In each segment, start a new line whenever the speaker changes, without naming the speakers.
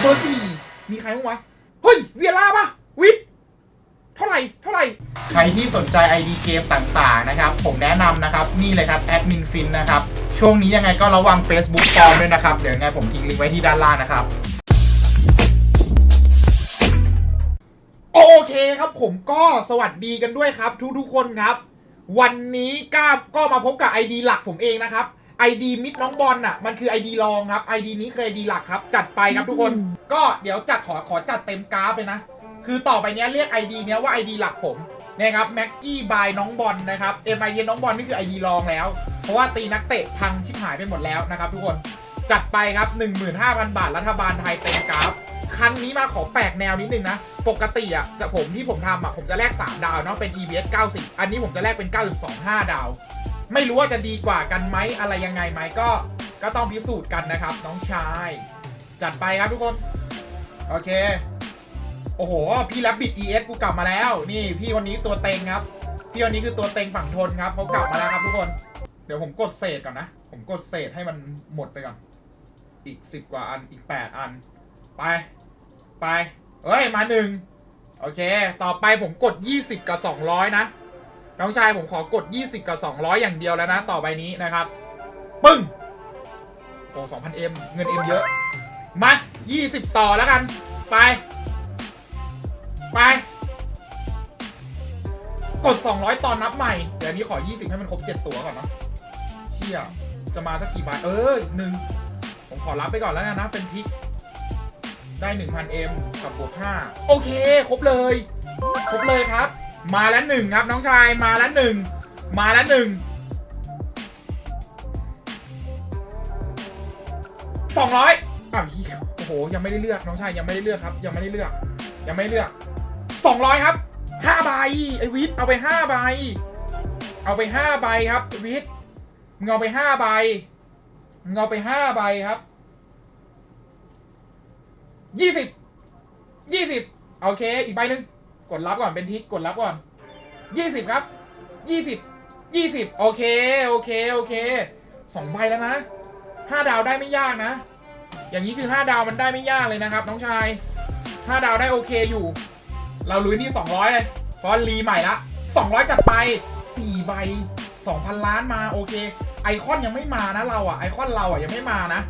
เบอร์สี่มีใครบ้างวะ เฮ้ย เวียร่าปะวิทเท่าไหร่ เท่าไหร่ ใครที่สนใจ ID เกมต่างๆนะครับ ผมแนะนำนะครับ นี่เลยครับแอดมินฟินนะครับ ช่วงนี้ยังไงก็ระวัง Facebook ปลอมด้วยนะครับ เดี๋ยวยังไงผมทิ้งลิงก์ไว้ที่ด้านล่างนะครับ โอเคครับผมก็สวัสดีกันด้วยครับ ทุกๆคนครับ วันนี้ก็ก็มาพบกับ ID หลักผมเองนะครับ ID มิดน้องบอลน่ะมันคือ ID รองครับ ID นี้คือ ID หลักครับ จัดไปครับทุกคน ก็เดี๋ยวจัดขอขอจัดเต็มกราฟไปนะ คือต่อไปเนี้ยเรียก ID เนี้ยว่า ID หลักผมนะครับแม็กกี้บายน้องบอลนะครับ MID น้องบอลนี่คือ ID รองแล้ว เพราะว่าตีนักเตะพังชิบหายไปหมดแล้วนะครับทุกคนจัดไปครับ 15,000 บาทรัฐบาลไทยเต็มกราฟครั้งนี้มาขอแปลกแนวนิดนึงนะ ปกติอะจะผมที่ผมทำอะผมจะแลก 3 ดาวเนาะเป็น EBS 90 อันนี้ผมจะแลกเป็น 9.2 5 ดาว ไม่รู้ว่าจะดีกว่ากันไหมอะไรยังไงไหมก็ก็ต้องพิสูจน์กันนะครับ น้องชาย จัดไปครับทุกคน โอเค โอ้โห พี่แรบบิด ES กูกลับมาแล้ว นี่พี่วันนี้ตัวเต็งครับ พี่วันนี้คือตัวเต็งฝั่งทนครับเขากลับมาแล้วครับทุกคน เดี๋ยวผมกดเศษก่อนนะ ผมกดเศษให้มันหมดไปก่อน อีก10กว่าอัน อีก8อัน ไป ไป เฮ้ย มาหนึ่ง โอเค ต่อไปผมกด 20 กับ 200 นะ น้องชายผมขอกด 20 กับ 200 อย่างเดียวแล้วนะ ต่อไปนี้นะครับ ปึ้ง โอ้2,000เอ็มเงินเอ็มเยอะ มา 20 ต่อแล้วกัน ไป ไป กด 200 ตอนนับใหม่ เดี๋ยวนี้ขอ 20 ให้มันครบ 7 ตัวก่อนนะเชี่ยจะมาสักกี่ใบเอออีกหนึ่ง ผมขอรับไปก่อนแล้วกันนะ เป็นทิก ได้ 1,000M กับบวก5โอเค ครบเลย ครบเลยครับ มาแล้วหนึ่งครับน้องชายมาแล้วหนึ่งมาแล้วหนึ่งสองร้อยอ้าวเหี้ยโอ้โหยังไม่ได้เลือกน้องชายยังไม่ได้เลือกครับ ยังไม่ได้เลือก ยังไม่ได้เลือกสองร้อยครับห้าใบไอวิทเอาไปห้าใบเอาไปห้าใบครับวิทย์มึงาไปห้าใบมึงาไปห้าใบครับยี่สิบยี่สิบโอเค อีกใบหนึ่ง กดรับก่อนเป็นทิกกดรับก่อนยี่สิบครับยี่สิบยี่สิบโอเคโอเคโอเคสองใบแล้วนะห้าดาวได้ไม่ยากนะ อย่างนี้คือห้าดาวมันได้ไม่ยากเลยนะครับ น้องชายห้าดาวได้โอเคอยู่ เราลุยที่สองร้อยเลยเพราะรีใหม่ละสองร้อยจัดไปสี่ใบสองพันล้านมาโอเค ไอคอนยังไม่มานะเราอะไอคอนเราอะยังไม่มานะ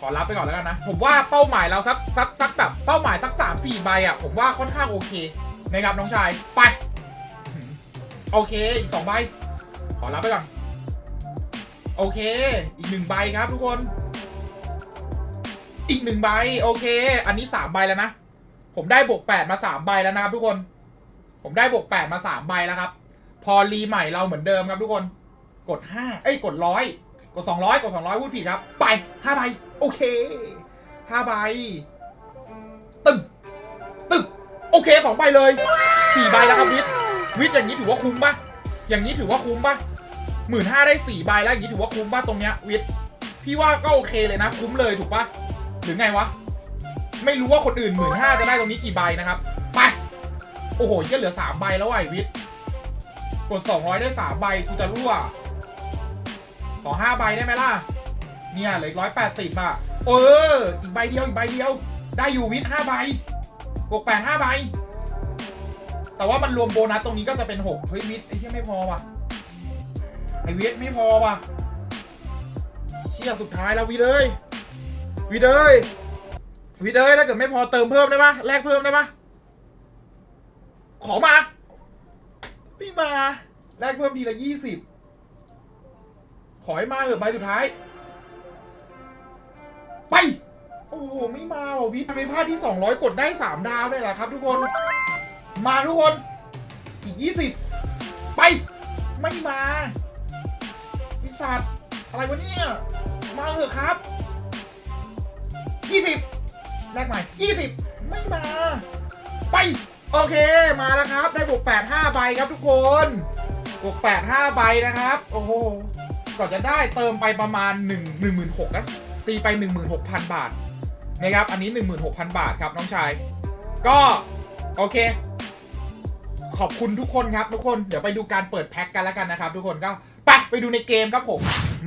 ขอรับไปก่อนแล้วกันนะ ผมว่าเป้าหมายเราสักสักสักแบบเป้าหมายสักสามสี่ใบอะ ผมว่าค่อนข้างโอเคนะครับน้องชาย ไป โอเค อีกสองใบ ขอรับไปก่อน โอเค อีกหนึ่งใบครับทุกคน อีกหนึ่งใบ โอเค อันนี้สามใบแล้วนะ ผมได้บวกแปดมาสามใบแล้วนะครับทุกคน ผมได้บวกแปดมาสามใบแล้วครับ พอรีใหม่เราเหมือนเดิมครับทุกคน กดห้าเอ้ย กดร้อย กดสองร้อยกดสองร้อยพูดผิดครับ ไปห้าใบโอเคห้าใบตึ้งตึ้งโอเคสองใบเลยสี่ใบแล้วครับวิทย์วิทย์อย่างนี้ถือว่าคุ้มปะอย่างนี้ถือว่าคุ้มปะหมื่นห้าได้สี่ใบแล้วอย่างนี้ถือว่าคุ้มปะตรงเนี้ยวิทย์พี่ว่าก็โอเคเลยนะ คุ้มเลยถูกปะหรือไงวะ ไม่รู้ว่าคนอื่นหมื่นห้าจะได้ตรงนี้กี่ใบนะครับ ไป โอ้โหก็เหลือสามใบแล้วไอ้วิทย์กดสองร้อยได้สามใบกูจะรั่ว ขอห้าใบได้ไหมล่ะ เนี่ยเหลือร้อยแปดสิบอะ เออ อีกใบเดียวอีกใบเดียว ได้อยู่วิทห้าใบบวกแปดห้าใบ แต่ว่ามันรวมโบนัสตรงนี้ก็จะเป็นหกเฮ้ยวิทไอ้เชี่ยไม่พอว่ะ ไอ้วิทไม่พอว่ะ เชี่ยสุดท้ายแล้ววิทเอ้ยวิทเอ้ยวิทเอ้ยถ้าเกิดไม่พอเติมเพิ่มได้ปะแลกเพิ่มได้ปะขอมาไม่มาแลกเพิ่มทีละยี่สิบ อให้มาเถอะใบสุดท้าย ไป โอ้โห ไม่มาว่ะวิทย์ไปพลาดที่ 200 กดได้ 3 ดาวเลยแหละครับทุกคน มาทุกคน อีก 20 ไป ไม่มาพิสัตว์อะไรวะเนี่ย มาเถอะครับ 20 แลกใหม่ 20 ไม่มา ไป โอเค มาแล้วครับ ได้บวก8 5ใบครับทุกคนบวก8 5ใบนะครับ โอ้โห ก่อนจะได้เติมไปประมาณ 1 1 6 0 0 0นะตีไป 16,000 บาทนะครับ อันนี้ 16,000 บาทครับน้องชาย ก็โอเค ขอบคุณทุกคนครับทุกคน เดี๋ยวไปดูการเปิดแพ็คกันแล้วกันนะครับ ทุกคนก็ไปไปดูในเกมครับผม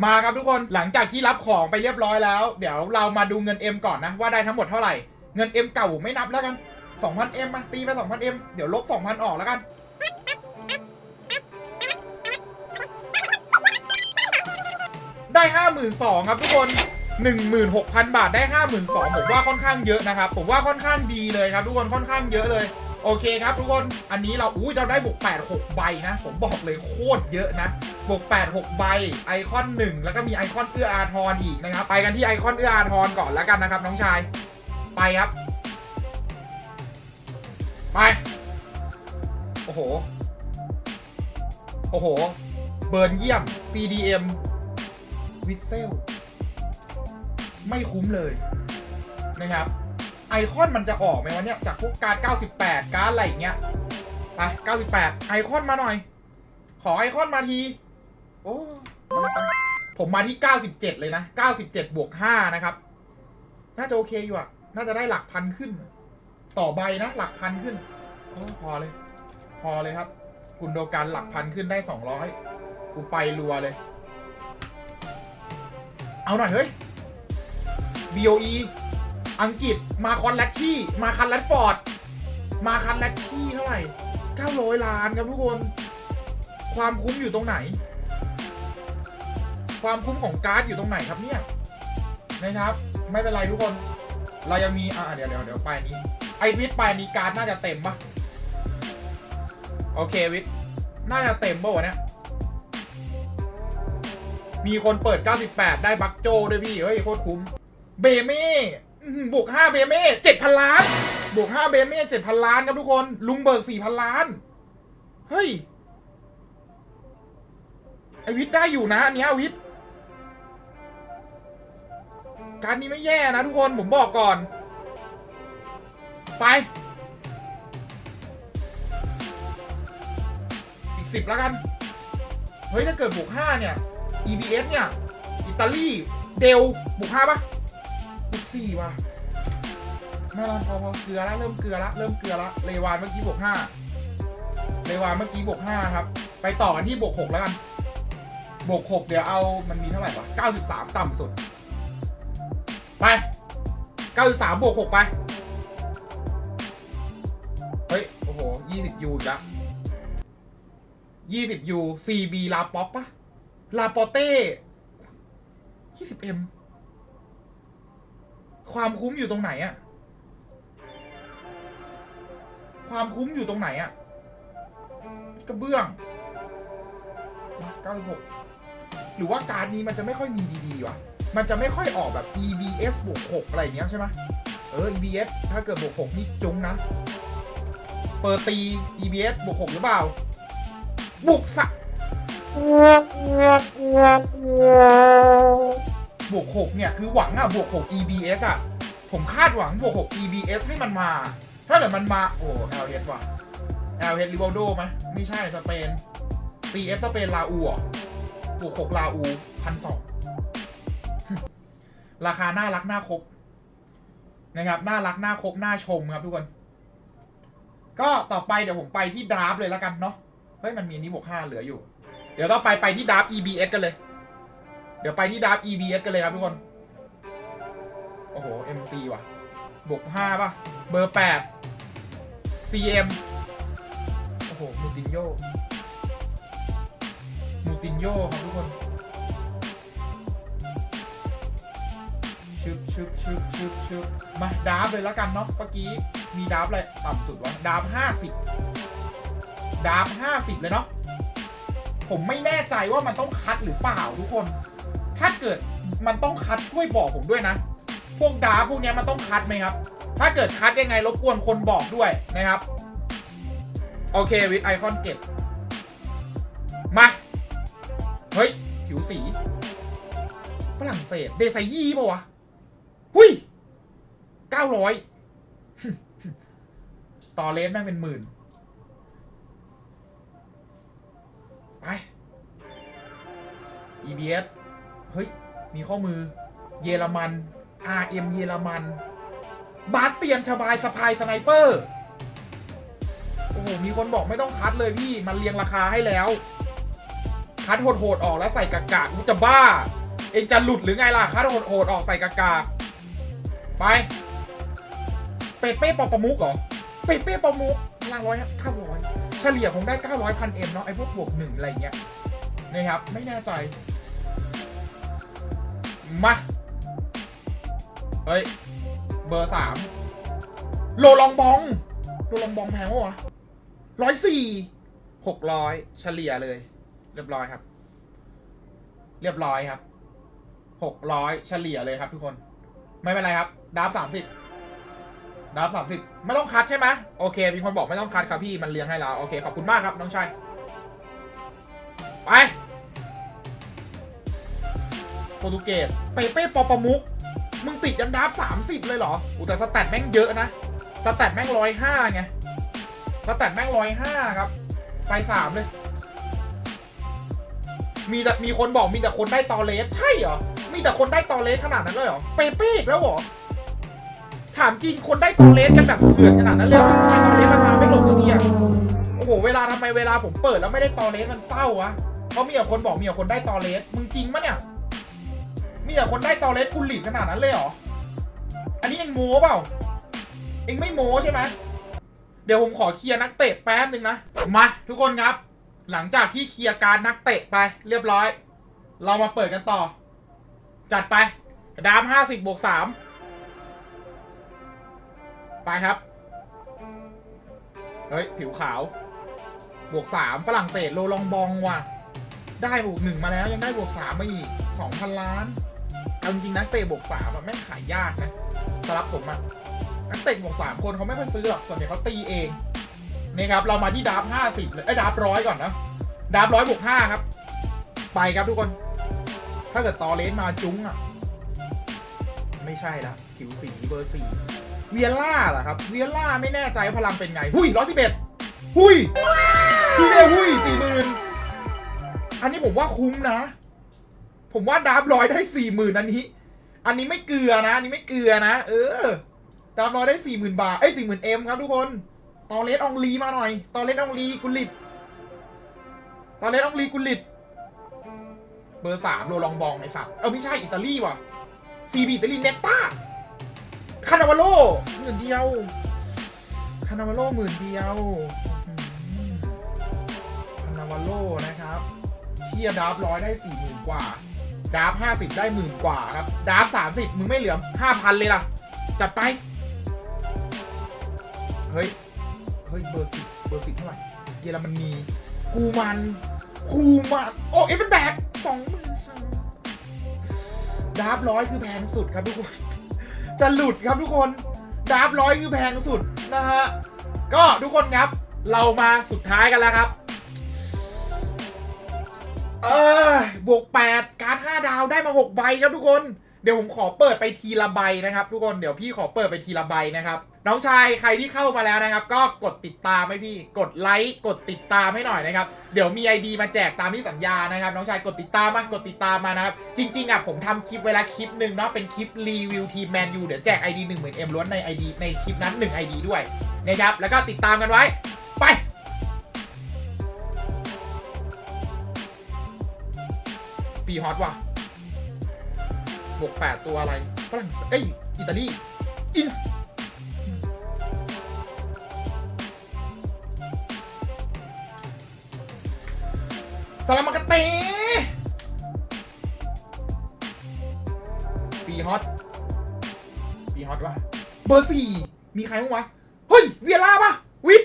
มาครับทุกคน หลังจากที่รับของไปเรียบร้อยแล้ว เดี๋ยวเรามาดูเงิน M ก่อนนะ ว่าได้ทั้งหมดเท่าไหร่ เงิน M เก่าไม่นับแล้วกัน 2,000 M มาตีไป 2,000 M เดี๋ยวลบ 2,000 ออกแล้วกัน ได้ 52,000ครับทุกคน 16,000 บาทได้ 52,000ผมว่าค่อนข้างเยอะนะครับ ผมว่าค่อนข้างดีเลยครับ ทุกคนค่อนข้างเยอะเลย โอเคครับ ทุกคนอันนี้เราอุ้ยเราได้บวก8 6 ใบนะ ผมบอกเลยโคตรเยอะนะบวก8 6 ใบไอคอน 1 แล้วก็มีไอคอนเอื้ออาทรอีกนะครับ ไปกันที่ไอคอนเอื้ออาทรก่อนแล้วกันนะครับ น้องชายไปครับ ไป โอ้โห โอ้โห เบิร์นเยี่ยม CDM วิเซล ไม่คุ้มเลยนะครับ ไอคอนมันจะออกไหมวะเนี่ย จากพวกการ98 การอะไรอย่างเงี้ย ไป 98 ไอคอนมาหน่อย ขอไอคอนมาที โอ้ผมมาที่ 97 เลยนะ 97 บวก 5 นะครับ น่าจะโอเคอยู่อะน่าจะได้หลักพันขึ้น ต่อใบนะ หลักพันขึ้นโอ้พอเลย พอเลยครับกุนโดกันหลักพันขึ้นได้ 200 กูไปรัวเลย เอาหน่อยเฮ้ย BOE อังกฤษมาคอนแลชชี่ มาคันแลดฟอร์ด มาคันแลชชี่เท่าไหร่ 900 ล้านครับทุกคน ความคุ้มอยู่ตรงไหน ความคุ้มของการ์ดอยู่ตรงไหนครับเนี่ยนะครับ ไม่เป็นไรทุกคน เรายังมี อ่าเดี๋ยวเดี๋ยวเดี๋ยวไปนี้ ไอวิทย์ไปนี้การ์ดน่าจะเต็มปะโอเควิทย์น่าจะเต็มป่ะวะเนี่ย มีคนเปิด 98 ได้บักโจด้วยพี่ เฮ้ยโคตรคุ้ม เบเม่อื้อหือบวก 5 เบเม่7,000 ล้าน บวก 5 เบเม่7,000 ล้านครับทุกคน ลุงเบิก 4,000 ล้าน เฮ้ย ไอวิทย์ได้อยู่นะอันนี้ยวิทย์การนี้ไม่แย่นะทุกคนผมบอกก่อน ไปอีกสิบแล้วกัน เฮ้ย ถ้าเกิดบวกห้าเนี่ย EBS เนี่ย อิตาลี เดลบวกห้าปะบวกสี่ว่ะน่ารักพอพอเกลือละเริ่มเกลือละเริ่มเกลือละเลวานเมื่อกี้บวกห้าเลวานเมื่อกี้บวกห้าครับ ไปต่อกันที่บวกหกแล้วกันบวกหกเดี๋ยวเอามันมีเท่าไหร่วะเก้าสิบสามต่ำสุด ไป93บสามบวก6ไป เฮ้ย โอ้โห20ยูอีกแล้ว20ยู CB ลาป๊อปปะ ลาปอเต้ 20M ความคุ้มอยู่ตรงไหนอะความคุ้มอยู่ตรงไหนอะกระเบื้อง96หรือว่าการนี้มันจะไม่ค่อยมีดีๆวะมันจะไม่ค่อยออกแบบ EBS บวก6อะไรอย่างเงี้ยใช่ไหมเออ EBS ถ้าเกิดบวก6นี่จุงนะ เปิดตี EBS บวก6หรือเปล่าบวกสะ บวก6เนี่ย คือหวังอะบวก6 EBS อะผมคาดหวังบวก6 EBS ให้มันมา ถ้าเกิดมันมา โอ้ LH ว่ะ LH ริว a ลโดไหมไม่ใช่สเปน CF สเปนลาอูอะบวก6ลาอูพันสองราคาน่ารักน่าครบนะครับน่ารักน่าครบน่าชมครับทุกคน ก็ต่อไปเดี๋ยวผมไปที่ดราฟเลยแล้วกันเนาะเฮ้ยมันมีนี้บวกห้าเหลืออยู่ เดี๋ยวต่อไปไปที่ดราฟ EBS กันเลย เดี๋ยวไปที่ดราฟ EBS กันเลยครับทุกคน โอ้โห MC ว่ะ บวกห้าป่ะ เบอร์แปด CM โอ้โห มูตินโยมูตินโยครับทุกคนชึบชึบชึบชึบชึบมาดาร์ฟเลยแล้วกันเนาะเมื่อกี้มีดาร์ฟอะไร ต่ำสุดวะดาร์ฟห้าสิบดาร์ฟห้าสิบเลยเนาะ ผมไม่แน่ใจว่ามันต้องคัดหรือเปล่าทุกคน ถ้าเกิดมันต้องคัดช่วยบอกผมด้วยนะ พวกดาพวกนี้มันต้องคัดไหมครับ ถ้าเกิดคัดยังไงรบกวนคนบอกด้วยนะครับ โอเควิดไอคอนเก็บ มา เฮ้ย ผิวสี ฝรั่งเศส เดซายี่ป่าวะ หุยเก้าร้อยต่อเลนแม่งเป็นหมื่น ไป EBS เฮ้ย มีข้อมือ เยอรมัน RM เยอรมัน บาสเตียนชบายสะพายสไนเปอร์ โอ้โห มีคนบอกไม่ต้องคัดเลยพี่ มันเรียงราคาให้แล้ว คัดโหดๆออกแล้วใส่กากากูจะบ้า เองจะหลุดหรือไงล่ะ คัดโหดๆออกใส่กากาไป เปเป้ปอประมุกเหรอ เปเป้ปอมุกพลังร้อยเก้าร้อย เฉลี่ยผมได้เก้าร้อยพันเอ็มเนาะไอ้พวกบวกหนึ่งอะไรเงี้ยนะครับ ไม่แน่ใจ มา เฮ้ย เบอร์สามโลลองบอง โลลองบองแพงวะร้อยสี่หกร้อยเฉลี่ยเลย เรียบร้อยครับ เรียบร้อยครับหกร้อยเฉลี่ยเลยครับทุกคน ไม่เป็นไรครับ ดาบสามสิบ ดาบสามสิบไม่ต้องคัดใช่ไหมโอเค มีคนบอกไม่ต้องคัดครับพี่มันเลี้ยงให้แล้วโอเคขอบคุณมากครับน้องชายไปโปรตุเกสเปเป้ปอปมุก มึงติดยันดับสามสิบเลยเหรออุแต่สแตทแม่งเยอะนะ สแตทแม่งร้อยห้าไง สแตทแม่งร้อยห้าครับ ไปสามเลย มีแต่มีคนบอกมีแต่คนได้ตอเลสใช่เหรอ มีแต่คนได้ตอเลสขนาดนั้นเลยเหรอ เปเป้แล้วเหรอ ถามจริงคนได้ตอเลสกันแบบเถื่อนขนาดนั้นเลยทำไมตอเลสราคาไม่ลงตัวนี้อะโอ้โหเวลาทำไมเวลาผมเปิดแล้วไม่ได้ตอเลสมันเศร้าวะเพราะมีแต่คนบอกมีแต่คนได้ตอเลสมึงจริงปะเนี่ยมีแต่คนได้ตอเลสคุณหลีดขนาดนั้นเลยเหรออันนี้เองโม้เปล่าเองไม่โม้ใช่ไหมเดี๋ยวผมขอเคลียร์นักเตะแป๊บหนึ่งนะมาทุกคนครับ หลังจากที่เคลียร์การนักเตะไปเรียบร้อย เรามาเปิดกันต่อ จัดไปดามห้าสิบบวกสาม ไปครับ เฮ้ย ผิวขาว บวกสามฝรั่งเศสโลลองบองว่ะ ได้บวกหนึ่งมาแล้วยังได้บวกสามมาอีกสองพันล้านเอาจริงนักเตะบวกสามอะแม่งขายยากนะสำหรับผมอะนักเตะบวกสามคนเขาไม่ค่อยซื้อหรอกส่วนใหญ่เขาตีเองนี่ครับ เรามาที่ดาร์ฟห้าสิบเลยไอ้ดาร์ฟร้อยก่อนนะดาร์ฟร้อยบวกห้าครับ ไปครับทุกคน ถ้าเกิดตอเลสมาจุ้งอะไม่ใช่ละผิวสีเบอร์สี่ เวียล่าเหรอครับ เวียล่าไม่แน่ใจว่าพลังเป็นไง หุยร้อยสิบเอ็ดหุยหุยเรียหุยสี่หมื่นอันนี้ผมว่าคุ้มนะ ผมว่าดับร้อยได้สี่หมื่นอันนี้ อันนี้ไม่เกลือนะ อันนี้ไม่เกลือนะ เออดับร้อยได้สี่หมื่นบาท เอ้ยสี่หมื่นเอ็มครับทุกคน ตอเลสอองลีมาหน่อย ตอเลสอองลีกุลิต ตอเลสอองลีกุลิต เบอร์สามโรลองบองไอ้สัตว์ เออไม่ใช่อิตาลีว่ะซีบีอิตาลีเนตตา คานาวาโลหมื่นเดียวคานาวาโลหมื่นเดียวคานาวาโลนะครับเชียดาร์ฟร้อยได้สี่หมื่นกว่าดาร์ฟห้าสิบได้หมื่นกว่าครับดาร์ฟสามสิบมึงไม่เหลือห้าพันเลยล่ะ จัดไป เฮ้ย เฮ้ย เบอร์สิบเบอร์สิบเท่าไหร่เยอรมนีกูมันคูมันโอ้เอฟเป็นแบกสองหมื่นสองดาร์ฟร้อยคือแพงสุดครับทุกคน จะหลุดครับทุกคนดาบร้อยคือแพงสุดนะฮะ ก็ทุกคนครับ เรามาสุดท้ายกันแล้วครับ เออบวกแปดการ์ดห้าดาวได้มาหกใบครับทุกคน เดี๋ยวผมขอเปิดไปทีละใบนะครับ ทุกคนเดี๋ยวพี่ขอเปิดไปทีละใบนะครับ น้องชายใครที่เข้ามาแล้วนะครับ ก็กดติดตามให้พี่กดไลค์กดติดตามให้หน่อยนะครับ เดี๋ยวมี ID มาแจกตามที่สัญญานะครับ น้องชายกดติดตามมากดติดตามมานะครับ จริงๆอะผมทำคลิปเวลาคลิปหนึ่งเนาะเป็นคลิปรีวิวทีมแมนยูเดี๋ยวแจก ID 1 0,000 M ล้วนใน ID ในคลิปนั้น1 ID ด้วยนะครับแล้วก็ติดตามกันไว้ไปปีฮอตว่ะ บวกแปดตัวอะไรฝรั่งเอ้ยอิตาลีอินสลามากาเตปีฮอตปีฮอตวะเบอร์สี่มีใครบ้างวะ เฮ้ย เวียร่าปะวิท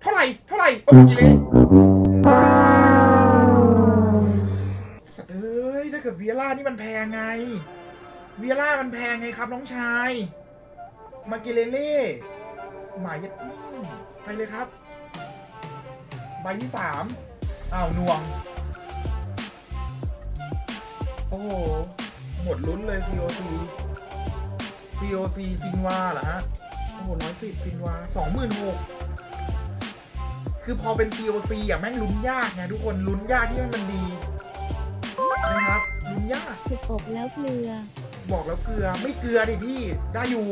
เท่าไหร่ เท่าไหร่โอ้ยกี่เลย นี่มันแพงไง เวียร่ามันแพงไงครับน้องชาย มาเกเลเล่หมายยัดไปเลยครับ ใบที่สามอ้าวน่วง โอ้โห หมดลุ้นเลย COC COC ซินวาเหรอฮะ โอ้โหร้อยสิบซินวาสองหมื่นหกคือพอเป็น COC อะแม่งลุ้นยากไงทุกคนลุ้นยากที่มันดี นะครับลุ้นยาก
สุกอกแล้วเกลือ
บอกแล้วเกลือไม่เกลือดิพี่ได้อยู่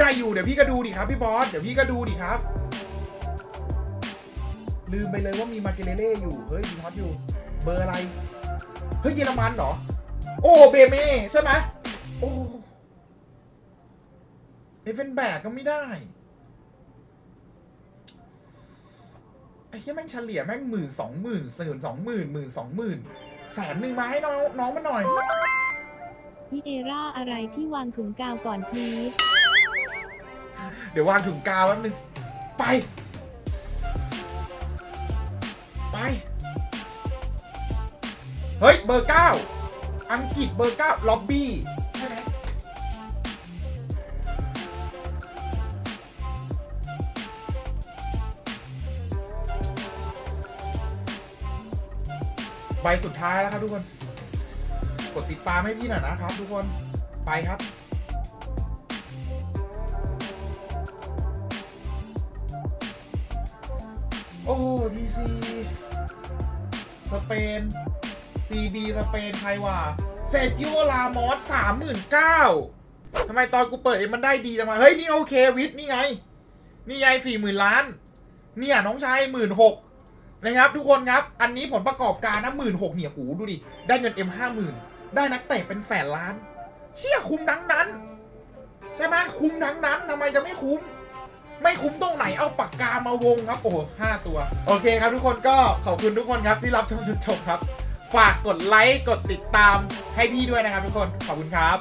ได้อยู่เดี๋ยวพี่ก็ดูดิครับพี่บอสเดี๋ยวพี่ก็ดูดิครับ ลืมไปเลยว่ามีมาเกเลเล่อยู่เฮ้ยมีฮอตอยู่ เบอร์อะไรเฮ้ยเยอรมันเหรอ โอ้เบเม่ใช่ไหมโอ้เอเวนแบกก็ไม่ได้ไอ้เหี้ยแม่งเฉลี่ยแม่งหมื่นสองหมื่นสื่นสองหมื่นหมื่นสองหมื่น แสนหนึ่งมาให้น้องน้องมาหน่อย
พี่เอร่าอะไรที่วางถุงกาวก่อนพลีส
เดี๋ยววางถุงกาวแป๊บนึง ไป ไป เฮ้ย เบอร์เก้าอังกฤษเบอร์เก้าล็อบบี้ใช่ไหม ใบสุดท้ายแล้วครับทุกคน กดติดตามให้พี่หน่อยนะครับ ทุกคนไปครับ โอ้ทีซีสเปนซีบีสเปนใครวะเซจิโอลามอสสามหมื่นเก้าทำไมตอนกูเปิดมันได้ดีจังวะเฮ้ย นี่โอเควิทนี่ไง นี่ไงสี่หมื่นล้าน เนี่ย น้องชายหมื่นหก นะครับทุกคนครับ อันนี้ผลประกอบการนะหมื่นหกเนี่ยหูดูดิ ได้เงินเอ็มห้าหมื่นได้นักเตะเป็นแสนล้าน เชี่ยคุ้มดังนั้น ใช่ไหมคุ้มดังนั้นทำไมจะไม่คุ้ม ไม่คุ้มตรงไหนเอาปากกามาวงครับ โอ้โหห้าตัว โอเคครับทุกคนก็ขอบคุณทุกคนครับที่รับชมจนจบครับ ฝากกดไลค์กดติดตามให้พี่ด้วยนะครับทุกคนขอบคุณครับ